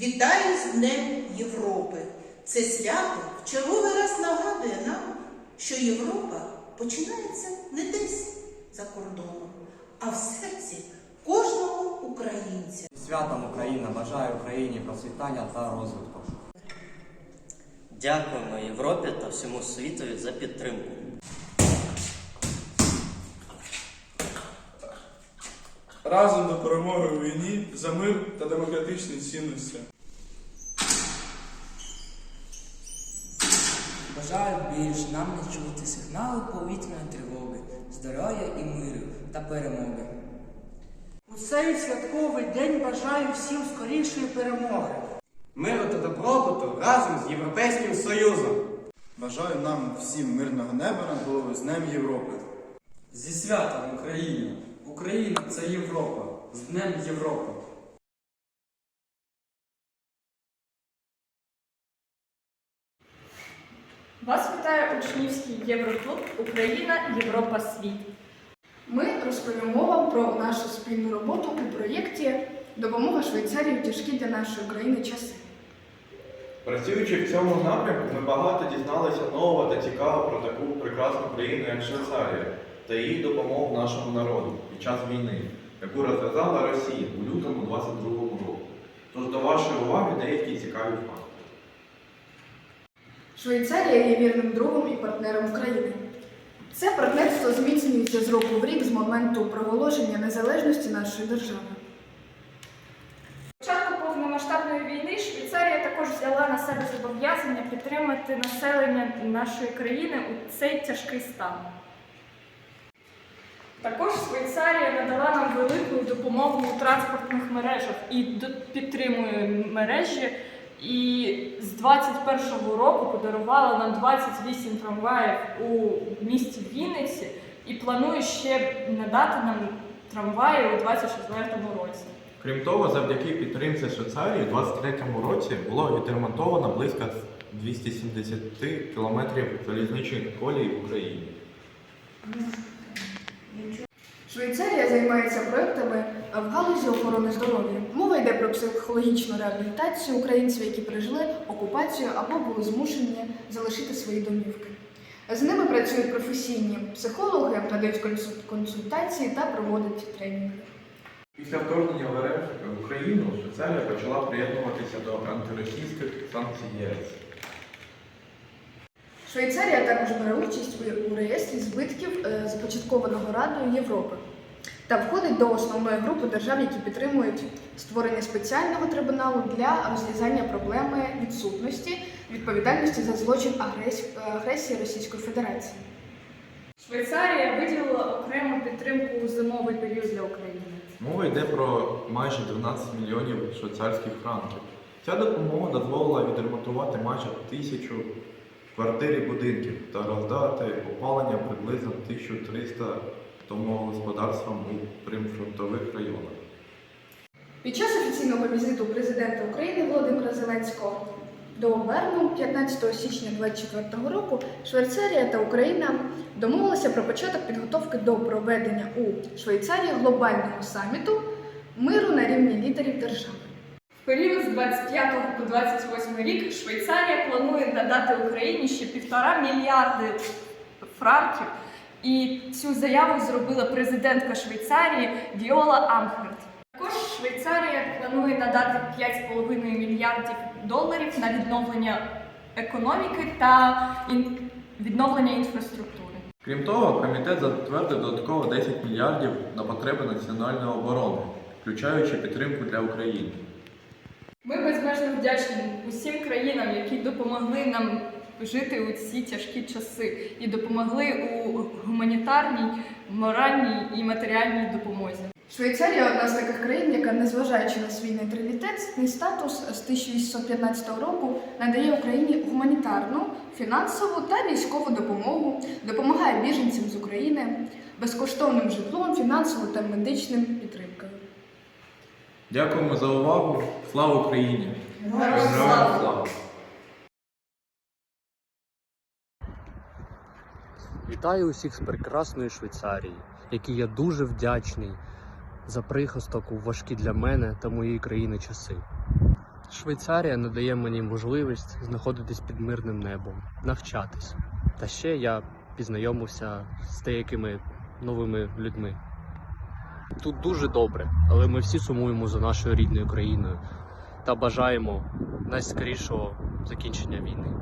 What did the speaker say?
Вітаю з Днем Європи. Це свято в черговий раз нагадує нам, що Європа починається не десь за кордоном, а в серці кожного українця. Святом Україна бажаю Україні процвітання та розвитку. Дякуємо Європі та всьому світові за підтримку. Разом до перемоги у війні за мир та демократичні цінності. Бажаю більше нам не чути сигнали повітряної тривоги, здоров'я і миру та перемоги. У цей святковий день бажаю всім скорішої перемоги. Миру та добробуту разом з Європейським Союзом. Бажаю нам всім мирного неба над головою з Днем Європи. Зі святом Україна! Україна це Європа. З Днем Європи! Вас вітає учнівський Євроклуб Україна, Європа, Світ. Ми розповімо вам про нашу спільну роботу у проєкті Допомога Швейцарії в тяжкі для нашої країни часи. Працюючи в цьому напрямку, ми багато дізналися нового та цікавого про таку прекрасну країну, як Швейцарія, та її допомогу нашому народу під час війни, яку розв'язала Росія у лютому 22-му року. Тож до вашої уваги деякі цікаві факти. Швейцарія є вірним другом і партнером України. Це партнерство зміцнюється з року в рік з моменту проголошення незалежності нашої держави. Початку повномасштабної війни Швейцарія також взяла на себе зобов'язання підтримати населення нашої країни у цей тяжкий стан. Також Швейцарія надала нам велику допомогу у транспортних мережах і підтримує мережі. І з 21-го року подарувала нам 28 трамваїв у місті Вінниці і планує ще надати нам трамваї у 24-му році. Крім того, завдяки підтримці Швейцарії у 23-му році було відремонтовано близько 270 кілометрів залізничних колій в Україні. Швейцарія займається проектами в галузі охорони здоров'я. Мова йде про психологічну реабілітацію українців, які пережили окупацію або були змушені залишити свої домівки. З ними працюють професійні психологи, надають консультації та проводять тренінги. Після вторгнення в РФ в Україну Швейцарія почала приєднуватися до антиросійських санкцій ЄС. Швейцарія також бере участь у- реєстрі збитків, започаткованого Радою Європи, та входить до основної групи держав, які підтримують створення спеціального трибуналу для розв'язання проблеми відсутності відповідальності за злочин агресії Російської Федерації. Швейцарія виділила окрему підтримку у зимовий період для України. Мова йде про майже 12 мільйонів швейцарських франків. Ця допомога дозволила відремонтувати майже тисячу квартир і будинків та роздати опалення приблизно 1300 домогосподарствам у примфронтових районах. Під час офіційного візиту президента України Володимира Зеленського до Берну 15 січня 2024 року Швейцарія та Україна домовилися про початок підготовки до проведення у Швейцарії глобального саміту миру на рівні лідерів держави. Період з 25 по 28 рік Швейцарія планує надати Україні ще півтора мільярди франків. І цю заяву зробила президентка Швейцарії Віола Амхерт. Також Швейцарія планує надати 5,5 мільярдів доларів на відновлення економіки та відновлення інфраструктури. Крім того, комітет затвердив додатково 10 мільярдів на потреби національної оборони, включаючи підтримку для України. Ми безмежно вдячні усім країнам, які допомогли нам жити у ці тяжкі часи і допомогли у гуманітарній, моральній і матеріальній допомозі. Швейцарія одна з таких країн, яка, незважаючи на свій нейтралітетний статус з 1815 року, надає Україні гуманітарну, фінансову та військову допомогу, допомагає біженцям з України безкоштовним житлом, фінансовою та медичним підтримкою. Дякуємо за увагу. Слава Україні! Героям слава! слава! Вітаю усіх з прекрасної Швейцарії, якій я дуже вдячний за прихисток у важкі для мене та моєї країни часи. Швейцарія надає мені можливість знаходитись під мирним небом, навчатись. Та ще я познайомився з деякими новими людьми. Тут дуже добре, але ми всі сумуємо за нашою рідною країною та бажаємо найскорішого закінчення війни.